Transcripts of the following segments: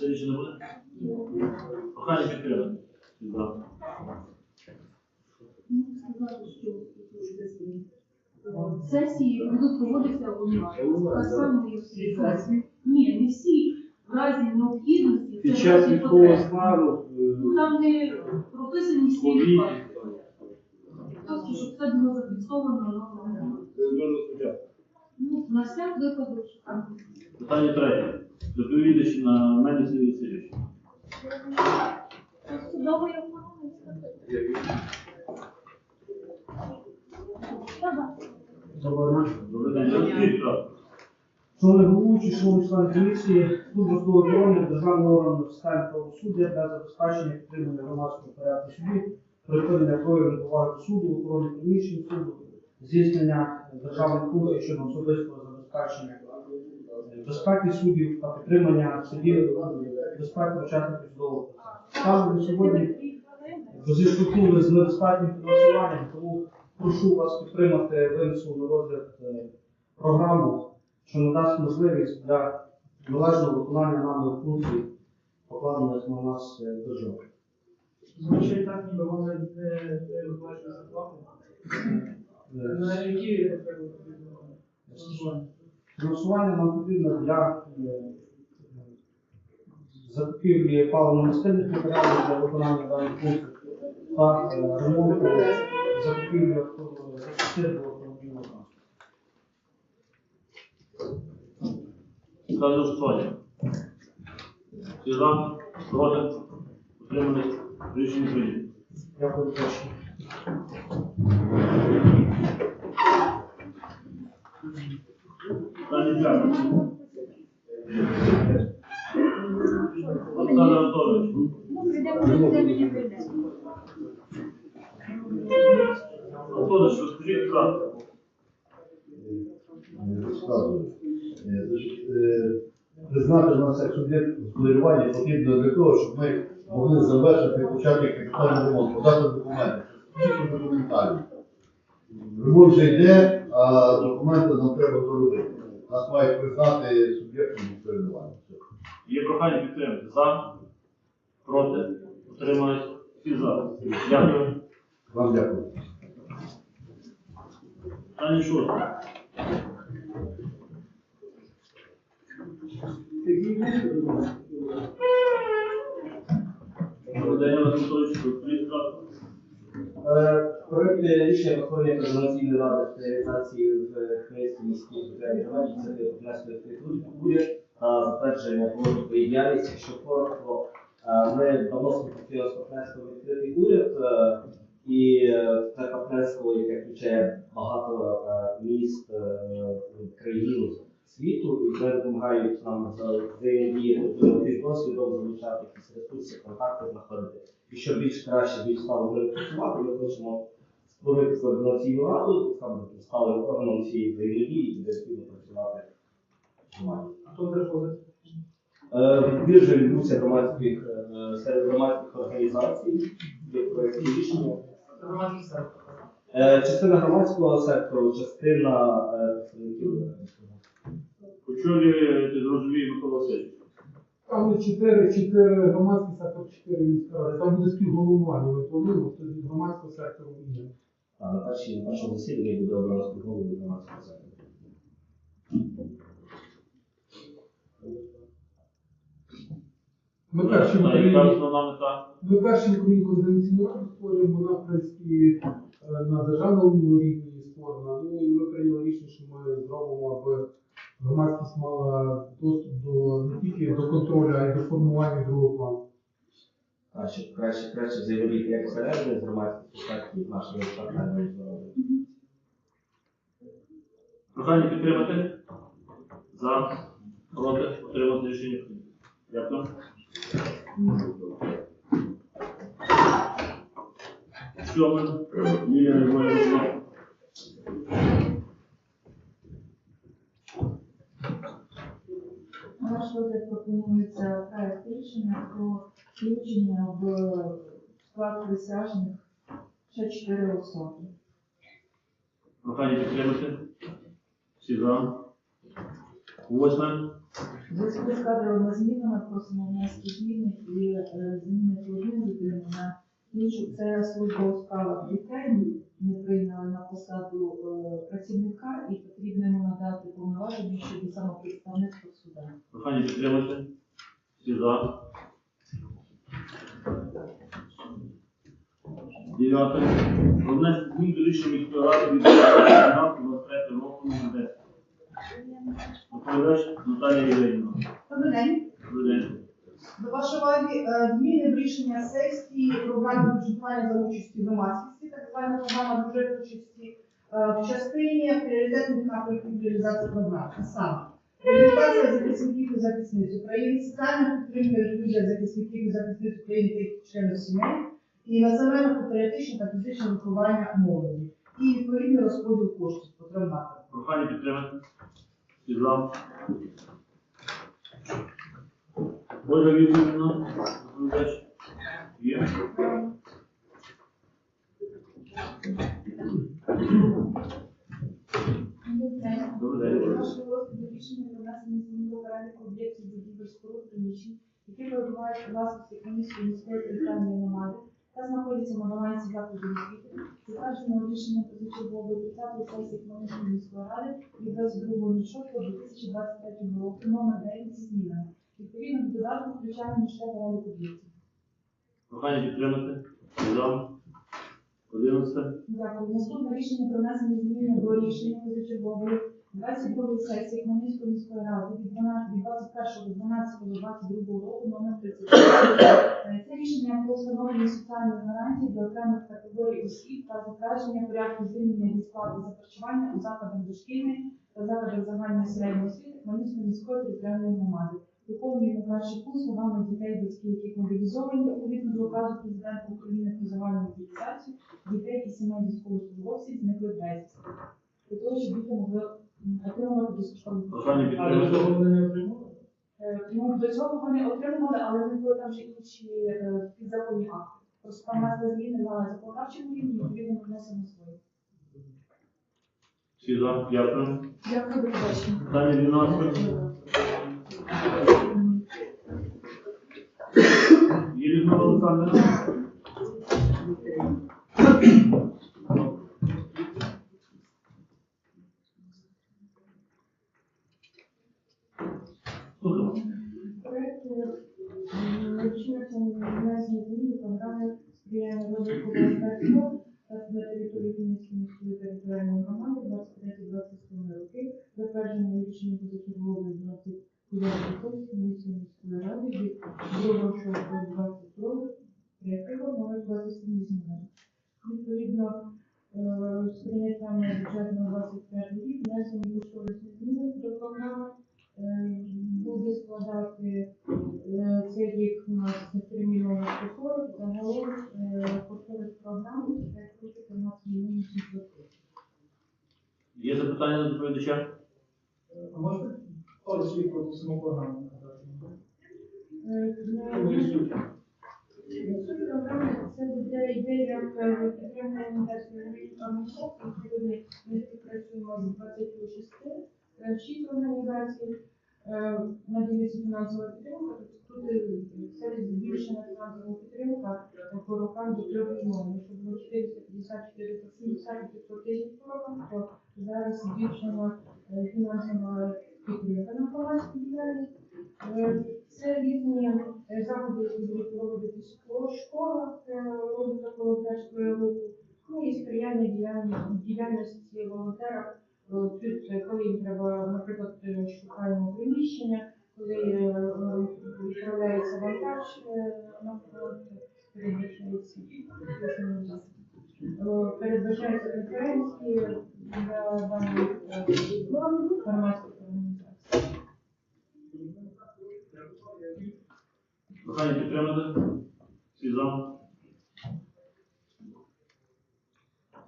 Це рішення не буде? Прохання підтримати. Ну, сказати, що е, сесії будуть проводитися онлайн. Так само, як всі. Ні, не всі. В разі необхідності. це Під в час разі військового потреби. стану Ну, Там не прописані всі ковід. випадки. Просто, щоб це було зафіксовано. ну, Це дуже. Ну, на всяк випадок. що там. Питання третє. Доповідач на мене Сергій Васильович. Судової охорони. Шановний головуючий, шановні члени комісії, служба охорони державний орган системи правосуддя для забезпечення підтримання громадського порядку в суді, припинення поваги до суду, охорони приміщень суду, здійснення державних функцій щодо особистого забезпечення безпеки суддів та підтримання в безпеки учасників судового процесу. Станом на сьогодні зіштовхнули з недостатнім фінансуванням, тому прошу вас підтримати винесу на розгляд е, програму, що надасть можливість для належного виконання нами функцій, покладених на нас е, державою. Звучить так, ніби не виплачує зарплату. Е, На які Фінансування нам потрібно для е, закупівлі паливно-мастильних матеріалів для виконання даних функцій та е, ремонту закупівлі авто- автомобільного транспорту. Ставлю голосування. Всі за, проти, утримались, рішення прийнято. Дякую за Признати нас як суб'єкт господарювання потрібно для того, щоб ми могли завершити почати капітальний ремонт, подати документи. Чисто документальні. Ремонт вже йде, а документи нам треба доробити. Нас мають признати суб'єктом. Все. Є прохання підтримати. За, проти, утримались, всі за. Дякую. Вам дякую. Питання шосте. Володимир Анатолійович, будь ласка. Проект рішення Верховної координаційної ради з реалізації в Хмельницькій міській територіальній громаді ініціативи структури уряд та затвердження розвитку діяльності, що коротко. Ми давно співпрацюємо з партнерством відкритий уряд, і е, це партнерство, яке включає багато міст е, країн світу, і вони допомагають нам взаємодіяти, ділитись досвідом, залучати якісь ресурси, контакти знаходити. І щоб більш краще, більш стало з працювати, ми хочемо створити координаційну раду, саме сталим органом цієї взаємодії і дефективно працювати в. Хто це робить? Е, Відбір же відбувся громадських е, серед громадських організацій, є проєкт рішення. Громадський сектор. Е, Частина громадського сектору, частина е, представників. е, Очолює, ти зрозуміє, Микола Васильович. Там чотири, чотири громадські сектор, чотири міська. Там буде співголовування. Ми плануємо, то від громадського сектору є. А на першій на першому засіданні буде обрано співголову громадського сектору. Ми перші в Та, Яка Україні, основна мета? ми перші в Україні координаційну раду створюємо, вона в принципі е, на державному рівні створена. Ну і ми прийняли рішення, що ми зробимо, аби громадськість мала доступ до не тільки до контролю, а й до формування другого плану. Краще, краще, краще взаємодіяти як всередині з громадськістю, так і з. Прохання підтримати. За, проти, отримати рішення. Дякую. Сьоме. Лілія Григорівна. На ваш розгляд пропонується проект рішення про включення в склад присяжних ще чотири особи. Прохання підтримати. Всі за. Восьме. В зв'язку з кадровими змінами просимо внести зміни і е, змінити одну людину на іншу. Це служба у справах дітей. Ми прийняли на посаду е, працівника і потрібно йому надати повноваження щодо самопредставництва в судах. Прохання підтримати. Всі за. Дев'яте. Про внесення змін до рішення міської ради від 2023 року номер 10. Доповідач Наталія Євгенівна. Добрий день. Добрий день. До вашої е, зміни в рішення сесії програми бюджетування за участі громадськості, так звана програма бюджет участі е, в частині пріоритетних напрямків реалізації програми. Саме реабілітація захисників і захисниць України, соціальна підтримка і захисників і захисниць України та членів сімей і національно-патріотичне та фізичне виховання молоді. І відповідний розподіл коштів по. Прохання підтримати. Ольга Вікторівна. Доповідач. Є. Добрий день. Наше розгляд рішення про внесення змін до переліку об'єктів будівель споруд приміщень, які перебувають у власності Комісії міської територіальної громади та знаходяться на балансі закладів освіти, затвердженого рішенням позачергової 30 сесії Хмельницької міської ради від 22.06.2023 року номер 9 зі змінами. Відповідно до додатку включаємо лише перелік об'єктів. Прохання підтримати. За. 11. Дякую. Наступне рішення про внесення зміни до рішення позачергової 22 сесії Хмельницької міської ради від 12 від 21.12.22 року номер 30. Е, Це рішення про встановлення соціальних гарантій для окремих категорій осіб та затвердження порядку звільнення від сплати за харчування у закладах дошкільної та закладах загальної середньої освіти Хмельницької міської територіальної громади. Доповнюємо перший пункт словами дітей, батьки, яких мобілізовані відповідно до указу президента України про загальну мобілізацію дітей і сімей військовослужбовців зникли безвісти. Для того, щоб діти могли отримувати безкоштовну Прохання А до підтримати. того вони не отримали? Е, Ну, до цього вони отримували, але вони були там вже інші е, підзаконні акти. Просто там нас зміни на законодавчому рівні, відповідно, вносимо свої. Всі за. Дякую. Дякую, до побачення. Питання 12. Є Людмила Олександрівна. Слухаємо. Проект рішення про внесення змін до програми сприяння розвитку волонтерства на території Хмельницької міської територіальної громади 23-27 роки, затверджене рішенням позачергової 29 Хмельницької міської ради від 2.6.22 третього номер 27 зміни. Відповідно, е, з прийняттям бюджетного 25 рік внесені кошторисні зміни до програми е, буде складати е, цей рік у нас 3 мільйони 140, загалом е, кошторис програми це 13 мільйонів 700 тисяч. Є запитання до доповідача? А можна пару слів про саму програму нагадати? Е, Ну, суть. Програми це буде ідея як е, підтримка організації. Сьогодні ми співпрацюємо з 26 е, організацій. Е, Надіюся, фінансова підтримка. Тут е, це збільшена фінансова підтримка по рокам до 3 мільйонів. Щоб було 450 470 500 тисяч по рокам, то зараз збільшена е, фінансова підтримка на громадську діяльність. Це різні заходи, які будуть проводитись по школах, розвиток волонтерської руху, ну і сприяння діяльності. Е, Тут, е, коли треба, наприклад, е, шукаємо приміщення, коли е, е, відправляється вантаж е, на фронт, передбачається е, передбачаються конференції для даної е, громадських організацій. Прохання підтримати. Всі за.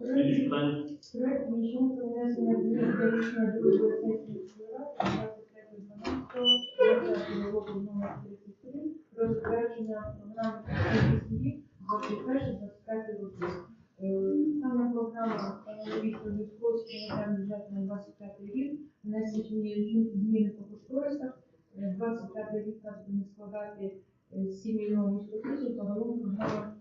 Слідуюче питання. Проект рішення про змін до рішення другої сесії ради 23.12.20 року номер 33 про затвердження програми сім'ї 21-25 роки. Е, Саме програма е, відповідь з прийняттям на 25 рік внесені зміни по кошторисах складати е, 7 мільйонів 100 тисяч, загалом програма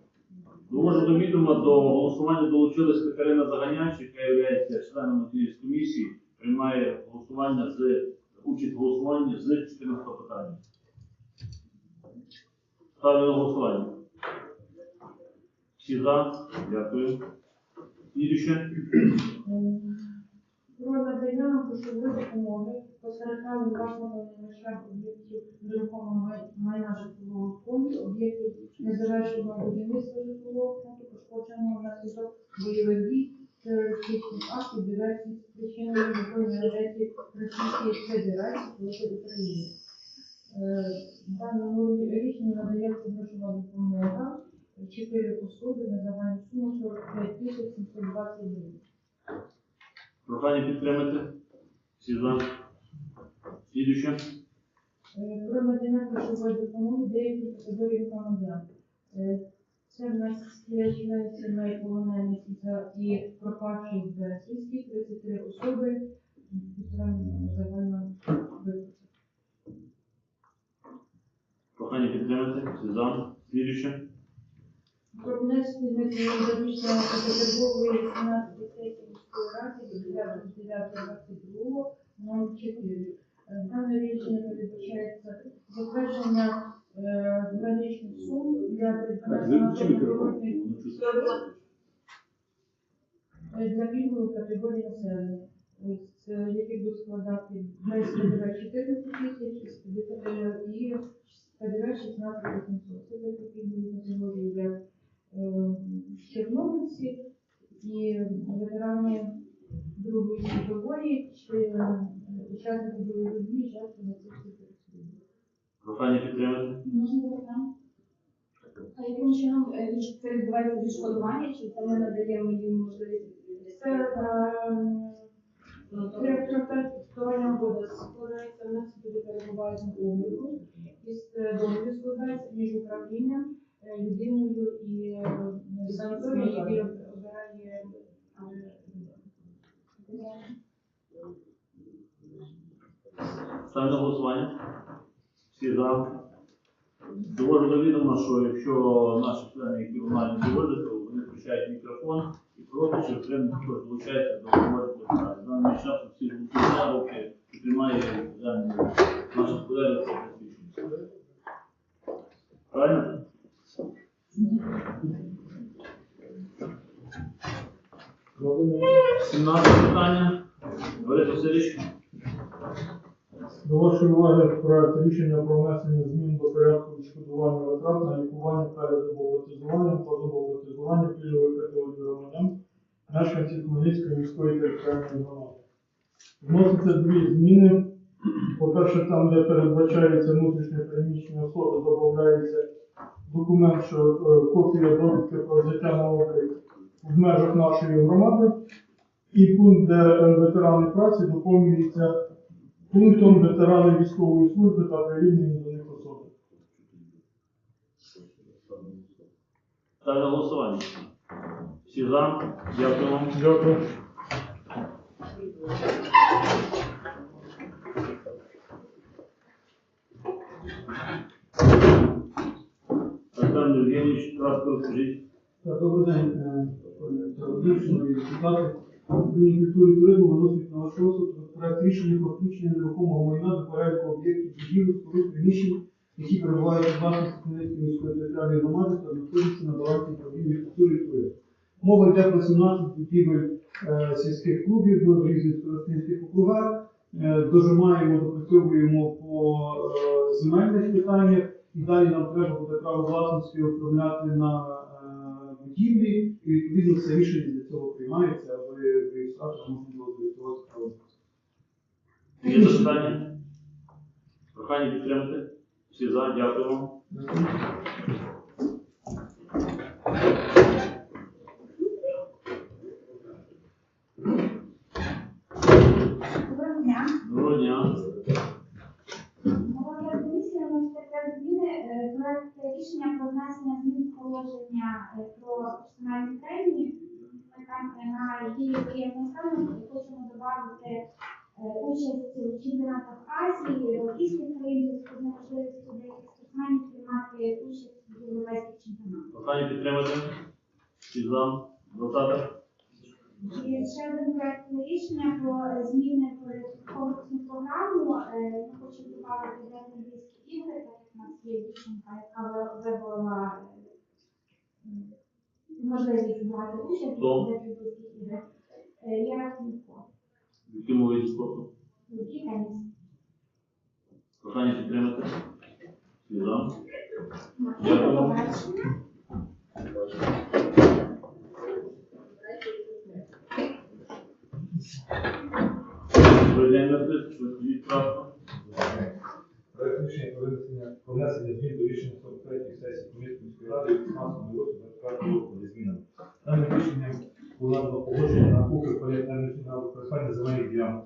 Довожу до відома до голосування долучилась Катерина Заганяч, яка є членом цієї комісії, приймає голосування з участь голосування з 14 питання. Ставлю на голосування. Всі за? Дякую. Слідуюче. Про надання грошової допомоги постраждалим власникам майна об'єктів нерухомого май- майна житлового фонду, об'єктів незавершеного будівництва житлового фонду, пошкодженого внаслідок бойових дій, терористичних актів, диверсій, спричинених збройної агресії Російської Федерації проти України. Е, В даному рішенні надається грошова допомога чотири особи на загальну суму 45 тисяч 720 гривень. Прохання підтримати. Всі за. Слідуюче. Про надання грошової допомоги деяким категоріям громадян. Е, Це в нас є члени сімей полонених і пропавших безвісті, 33 особи. Прохання підтримати. Всі за. Слідуюче. Про внесення до 18 сесії міської ради від 9.22 номер 4. Е, Дане рішення передбачається затвердження е, граничних сум для придбання е, для пільгової категорії населення, е, яких будуть складати без ПДВ 14 тисяч і ПДВ 16 800. Це для пільгової категорії для е, чорнобильці і ветерани Другої світової чи е, учасники бойових дій, жертви нацистських переслідувань. Прохання підтримати. Можна запитання? А яким чином е, це відбувається відшкодування, чи це ми надаємо їм можливість? Це е, трьохстороння угода складається, в нас люди перебувають на обліку, і з договір складається між управлінням, е, людиною і е, санаторією, який обирає е, Ставлю на голосування. Всі за. Довожу до відома, що якщо наші члени, які доводять, то вони включають мікрофон і проти, чи окремо також долучаються до. В даний час всі голосують, поки підтримає дані наші колеги це посвідчення. Правильно? Сімнадцяте питання. Борис Васильович. Вашої уваги проект рішення про внесення змін до порядку відшкодування витрат на лікування перед обов'язкуванням, позаобов'язкування пільгової категорії громадян, мешканців Хмельницької міської територіальної громади. Вносяться дві зміни. По-перше, там, де передбачається внутрішнє переміщення особи, додається документ, що е, копія довідки про взяття на облік в межах нашої громади. І пункт, де ветерани праці доповнюється пунктом ветерани військової служби та прирівняні до них особи. Ставлю на голосування. Всі за. Дякую вам. Дякую. Олександр Євгенійович, кратко скажіть. Добрий день, е, пане депутати. Управління культури туризму виносить на ваш розсуд проект рішення про включення нерухомого майна до переліку об'єктів будівель, споруд, приміщень, які перебувають у власності Хмельницької міської територіальної громади та знаходяться на балансі управління культури і туризму. Мова йде про 17 будівель е, сільських клубів в різних старостинських округах. Е, Дожимаємо, допрацьовуємо по е, земельних питаннях, і далі нам треба буде право власності оформляти на е, будівлі, і відповідно це рішення для цього приймається, аби реєстратор можна було зареєструвати право. Є запитання? Прохання підтримати. Всі за. Дякую вам. Доброго дня. Доброго дня. Голова вносить зміни, е, проект рішення про внесення змін положення е, про персональні премії, на є наставник, і хочемо додати участь у чемпіонатах Азії, Європейських країн, можливість деяких спортсменів приймати участь у європейських чемпіонатах. Останнє підтримати підзам двадцята. І ще один проект рішення про зміни про комплексну програму. Я хочу додати для Олімпійські ігри, так як у нас є дівчинка, яка вибрала можливість брати участь в Олімпійських іграх. Кунько, Яким виді спорту? і теніс. Прохання підтримати. За. Дякую. Побачення. Прийдемо швидкість правка. Проект рішення про внесення змін до рішення 43 сесії Комітету міської ради від 16.08.24 року зі змінами. Даним рішенням було погодження на купи порядку на використання земельних ділянок.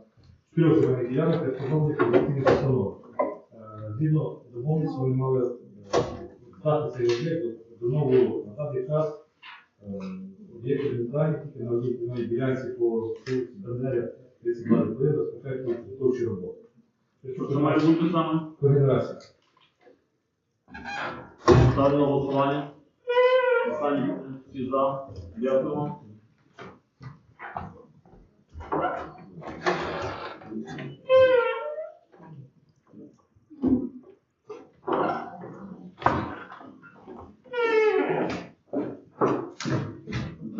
Чотирьох земельних ділянок та встановлення колективних установ. Е, Згідно домовленості вони мали е, здати цей об'єкт до- нового року. На даний час е, об'єкт інвентарі тільки на одній земельній ділянці по Бандеря 32 розпочають підготовчі роботи. Що має бути саме? Когенерація. Ставлю на голосування. Прохання всі за. Дякуємо.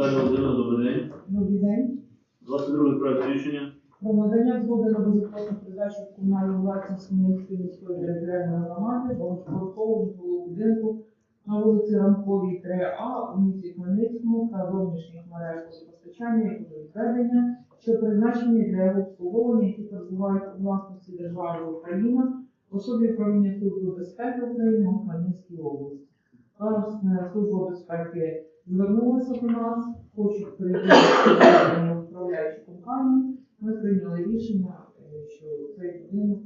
Далі Володимир, добрий день. Добрий день. 22 проект рішення. Про надання згоди на безоплатну передачу в комунальну власність Хмельницької міської територіальної громади багатоповерхового житлового будинку на вулиці Ранковій 3А у місті Хмельницькому та зовнішніх мереж водопостачання і водовідведення, що призначені для його обслуговування, які перебувають у власності держави Україна, особі управління Служби безпеки України у Хмельницькій області. Зараз е, Служба безпеки звернулася до нас, хочуть перейти в управляючу компанію. Ми прийняли рішення, е, що цей будинок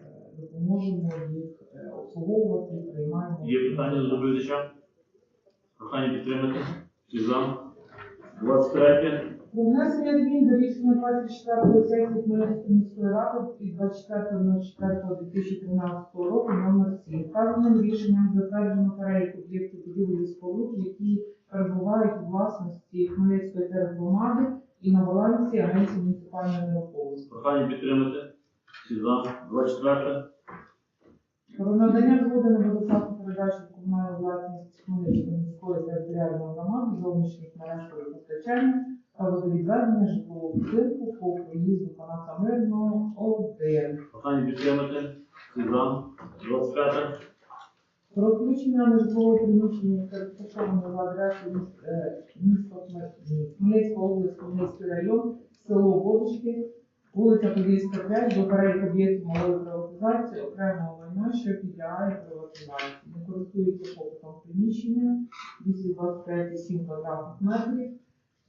е, допоможемо їх е, обслуговувати, приймаємо. Є питання до доповідача? Прохання підтримати. Всі за. 23. Про внесення змін до рішення 24 сесії Хмельницької міської ради від 24.04.2013 року номер 7. Вказаним рішенням затверджено перелік об'єктів будівлі споруд, які перебувають у власності Хмельницької тергромади і на балансі Агенції муніципальної нерухомості. Прохання підтримати. Всі за. 24. Про надання згоди на безоплатну передачу в комунальну власність Хмельницької міської територіальної громади зовнішніх мереж водопостачання та водовідведення житлового будинку по проїзду каната Мирного 1. Прохання підтримати. Всі за. 25. Про включення нежитлового приміщення, яке розташоване за адресою міс- е, міста Хмель- область, Хмельницький район, село Водочки, вулиця Подільська 5, до переліку об'єктів малої приватизації, окремого майна, що підлягає приватизації. Не користується попитом приміщення, 225,7 квадратних метрів,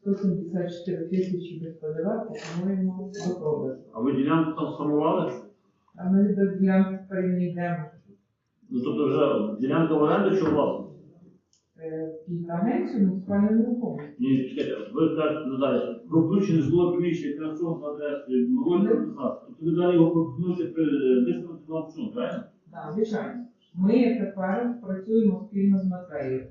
174 тисячі без ПДВ, пропонуємо до продажу. А ви ділянку там сформували? А ми до ділянки перейдемо. Ну тобто вже ділянка в оренду чи у власності? Е, під агенцію муніципальної нерухомості. Ні, чекайте, ви кажете ну, далі. Про включення житлового приміщення фінансового на адресі малої приватизації. Тобто ви далі його пропонуєте при виставити на аукціон, правильно? Так, звичайно. Ми тепер працюємо спільно з Матеєю.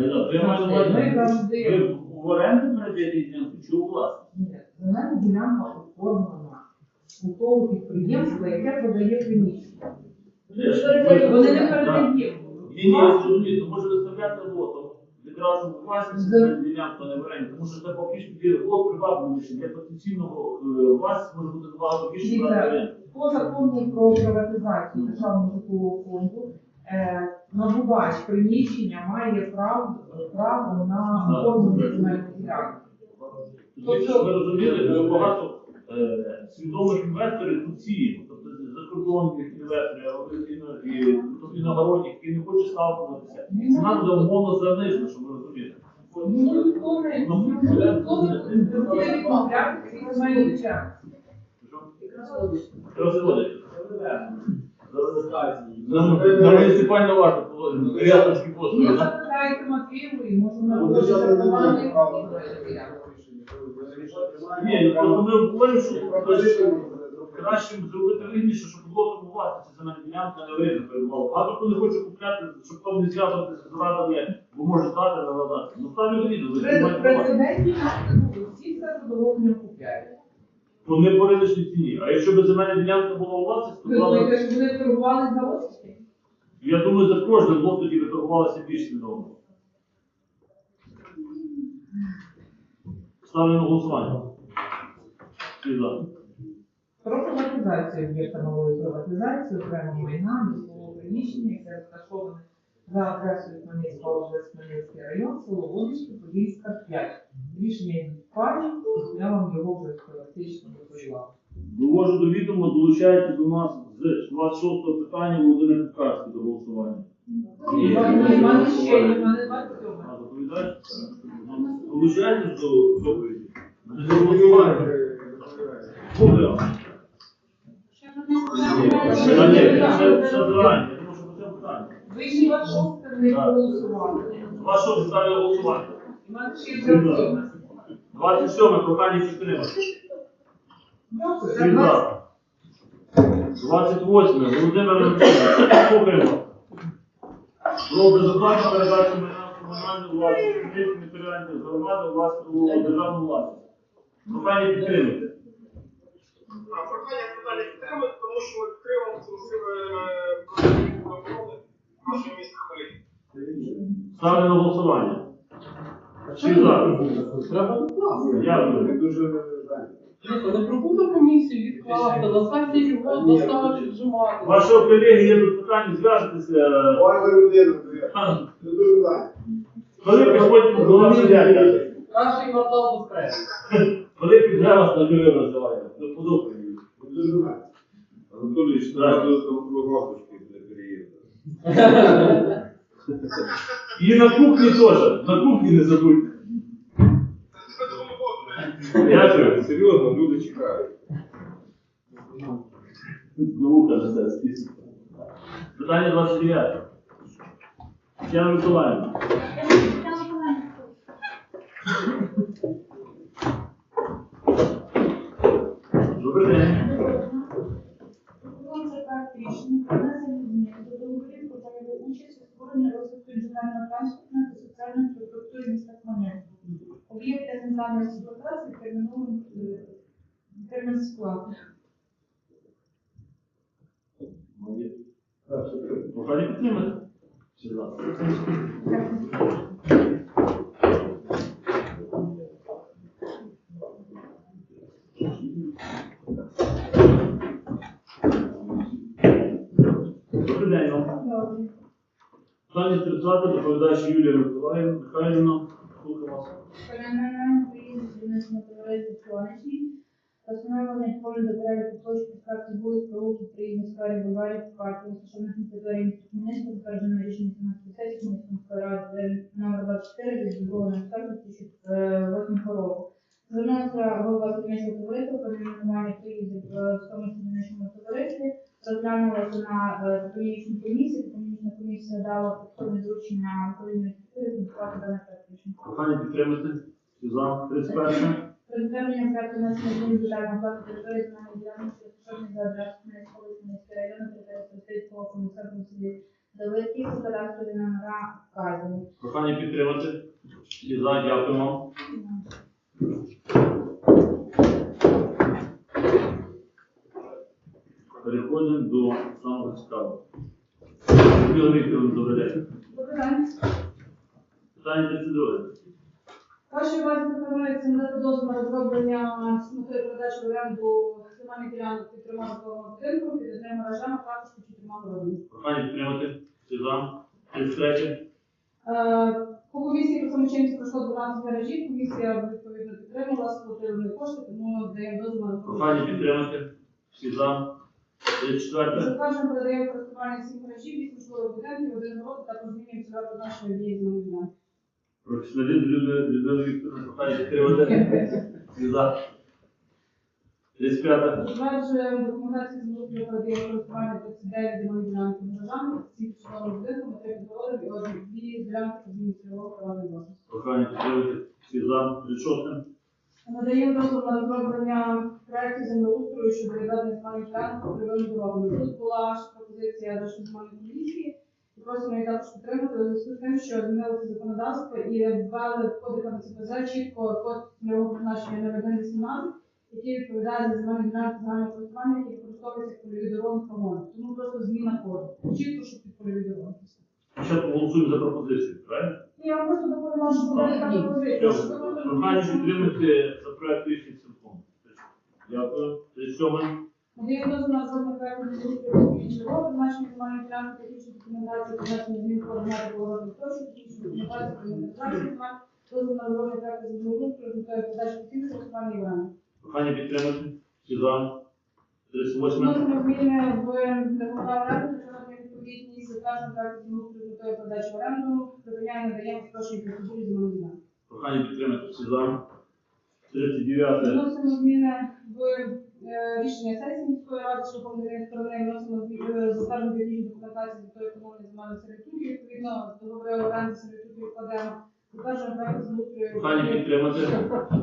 Ну, да, то я маю на увазі, Ми завжди Ви в оренду передаєте ділянку чи у власність? Ні, земельна ділянка оформлена у того підприємства, яке продає приміщення. Вони не передають. Ні, ні, я зрозумію, може виставляти лотом. Якраз у власність ділянку не в тому що це поки що є лот для потенційного е, власність може бути набагато більше Дивіться, брати в оренду. По закону про приватизацію державного житлового фонду е, набувач приміщення має право, право на оформлення земельної ділянки. Тоді, щоб ви розуміли, дуже багато е, свідомих інвесторів тут сіємо. Тобто закордонних інвесторів, а вони і, і тут іногородніх, які не хочуть ставкуватися. Ціна буде умовно занижена, щоб ви розуміли. Ну, ніхто не не. На муніципальну варту положено, рядочки Ну, послуги. запитайте Матвієву і може Ну, вона це буде ж запитати не земельні ділянки. Ні, ну просто ми говоримо, що краще зробити вигідніше, щоб було тому власності земельна ділянка не вигідно перебувала. Багато хто не хоче купляти, щоб там не зв'язуватися з радами, бо може стати на надати. Ну ставлю вигідно, ви. Президенті ну, всі це задоволення купляють. По не по риночній ціні. А якщо б земельна ділянка була у власності, то Ви думаєте, що вони торгували за очі? я думаю, за кожним блок тоді ви торгувалися більш свідомо. Ставлю на голосування. Всі за. Про приватизацію об'єкта малої приватизації окремо майна, житлового приміщення, яке розташоване за адресою Хмельницька область, Хмельницький район, село Водички, Подільська, 5. Рішення інфарі, я вам його вже фактично доповіла. Довожу до відома, долучається до нас з 26 питання Володимир Кукарський до голосування. Ні. Іван ще, Іван 27. А, доповідаєш? Долучаєтесь до доповіді? До Ви ж 26 не голосували. 26 ставлю голосування. 27. 27 прохання підтримати. Дякую. Всі за. 28 Володимир Анатолійович. Слухаємо. Про безоплатну передачу майна комунальної власності територіальної громади у власну державну власність. Прохання підтримати. Прохання подалі підтримати, тому що ми підтримуємо протиповітряної оборони нашого міста Хмельницького. Ставлю на голосування. Всі за. Дякую. Не пробуду комісію відкласти, на сесії його поставити віджимати. Вашого колеги є тут питання, зв'яжетеся. Коли підходять до сидять, Перший квартал безпеки. коли піде вас на криві називає, то подобає. Анатолійович, треба додатково галстучки для переїзду. І на кухні теж. На кухні не забудьте. Дякую. Серйозно, люди чекають. Наука на це список. Питання 29. Тетяна Миколаївна. Добрий день. Це проект рішення про внесення змін до договорів пайову участь у створенні розвитку інженерного транспортної та соціальної інфраструктури міста Хмельницького. Об'єкти незнаної експлуатації терміновим е, термін сплати. Прохання підтримати. Всі за день вам. Питання 30 доповідач Юлія Михайлівна. Вас. Перейменування України з віднесення сонячні. Встановлення полі до переліку площ підкарті вулиць, провулків, приїзних сфері, бульварів, парків, розташованих на території міста затверджено рішення 17 сесії міської ради номер 24 від 2 2008 року. Звернувся голова Суміжного товариства про найменування приїздів в Суміжному товаристві. Розглянулася на е, економічній комісії. Економічна комісія дала підходне доручення управління підготувати дане практично. Прохання підтримати. За. 31. Розглянення проекту внесення змін до державного плану території земельної ділянки, розташовані за адресою Хмельницького Хмельницького району, території Сосильського комісарного селі кадастрові номера вказані. Прохання підтримати. Всі за. Дякую вам. Переходимо до самого цікавого. Людмила Вікторовна, добрий день. Добрий день. Питання 32. Вашій увазі пропонується надати дозвіл на розроблення з метою передачі в оренду земельних ділянок під трьома житловими будинками, під одними гаражами, також під чотирма городами. Прохання підтримати. Всі за. 33. Е, По комісії по самочинці пройшло 12 гаражів, комісія відповідно підтримала, сплатили кошти, тому даємо дозвіл на Прохання підтримати. Всі за. 34. Затверджено передаємо користування 7 гаражів, 8 житлових будинків, один город, також змінюємо цільове нашої дії земельних. Професіоналізм Людмила Вікторовна. Прохання підтримати. За. 35. Затверджуємо документацію з передає користування 39 земельних ділянок гаражами, 7 житлових будинків, 3 підгородів і одні дві ділянки зміни цільового приватної. Прохання підтримати. Всі за. 36. Надаємо дозвіл на розроблення проекту землеустрою щодо відведення земельних ділянок кривими дорогами. Тут була пропозиція земельної комісії. І просимо її також підтримати у зв'язку з тим, що змінилося законодавство і ввели в кодекс МЦПЗ чітко код цільового призначення 0118, який відповідає за земельні ділянки загального користування, які використовуються як польові дороги. Тому просто зміна коду. Чітко, щоб під польові голосуємо за пропозицію, правильно? Я вам просто доповіла, що ви просто Прохання розуміли. підтримати за проект рішення цілком. Дякую. 37. Надаю дозвіл на розробку проекту землеустрою цільового призначення земельної ділянки, технічної документації, внесення змін координати поворотних точок, технічної документації, земель, дозвіл на проекту землеустрою з метою подальшої оцінки користування і оренди. Прохання підтримати. Всі за. 38. Вносимо зміни в оренди, природні відповідність, затвердження проекту землеустрою з метою подачі в оренду, припиняємо надаємо спрощені процедурі земельної ділянки. Прохання підтримати. Всі за. 39. Вносимо зміни в е, рішення сесії міської ради, що повинні сторони вносимо змі- е, затвердження технічної документації метою економії земельних сервітутів, відповідно договори оренди сервітутів вкладаємо, затверджуємо проект землеустрою. Прохання підтримати.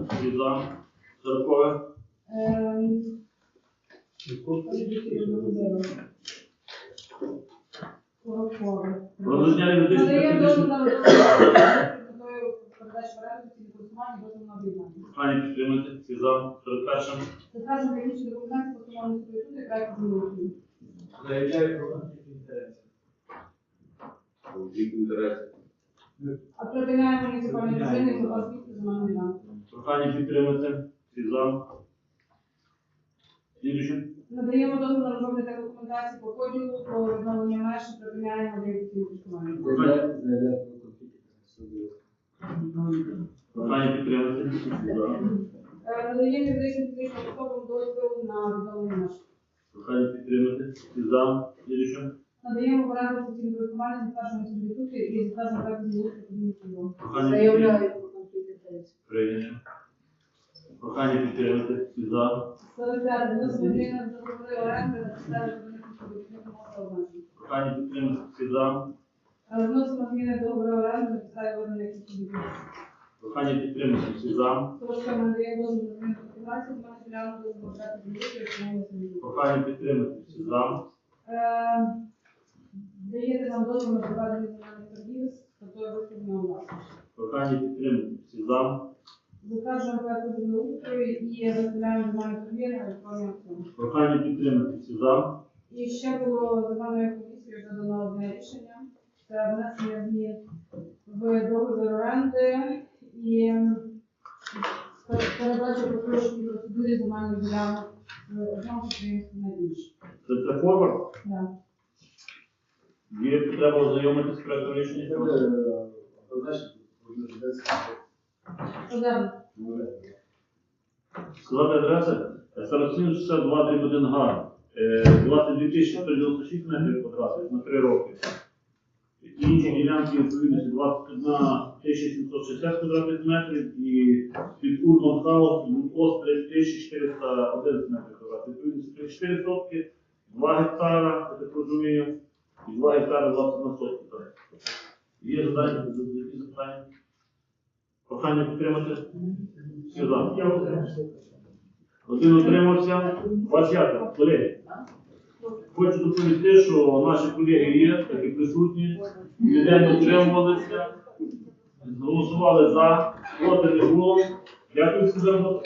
Всі за. 40. Ем, Про надання Надаємо та об'єднання. Прохання підтримати. Всі за. 41. Затверджуємо технічні документи по встановленню сервітуту і проект землеустрою. Заявляю про конфлікт інтересів. Конфлікт інтересів. Прохання підтримати. Всі за. Слідуюче. Надаємо дозвіл на розроблення документації по поділу про відновлення меж і припиняємо. Заявляю про конфлікт інтересів. Прохання підтримати. Е, Надаємо юридичним фізичним особам дозвіл на відновлення меж. Прохання підтримати. За. Слідуюче. Надаємо в оренду офіційне користування затвердження сервітути і затвердження проекту землеустрою комунікаційного. Прохання підтримати. Прийнято. Прохання підтримати. За. Вносимо зміни до договори оренди відповідних умов та обмежень. Прохання підтримати. Всі за. Вносимо зміни до договору оренди виконаних відповідних умов. Прохання підтримати. Всі за. Трошки надає дозвіл на зміну конфігурації, в мене дозвіл брати землеустрою і комунального сервітуту. Прохання підтримати. Всі за. Даєте нам дозвіл на проведення земельних торгів з метою виставлення власності. Прохання підтримати. Всі за. Затверджуємо проект землеустрою і земельні торги на електронні аукціони. Прохання підтримати. Всі за. І ще було земельною комісією задано одне рішення. Це внесення змін в договір оренди і передача по спрощеній процедурі земельних ділянок одного підприємства на інше. Це це форвард. Да. Є потреба ознайомитися з проектом рішення. Одарно. Сказати адреси. Старостин 62 1 га. Е, 22 196 метрів квадратних на 3 роки. Інші ділянки відповідності 21 760 квадратних метрів і під Urban House Блокос 3411 метрів квадратних. Відповідності 34 сотки, 2 гектара, я так розумію, і 2 гектара 21 сотки. Є задання, які запитання? Прохання підтримати? Всі за. Один утримався. Вас як, колеги? Хочу доповісти, що наші колеги є, такі присутні, ніде не утримувалися, голосували за, проти не було. Дякую всім за роботу.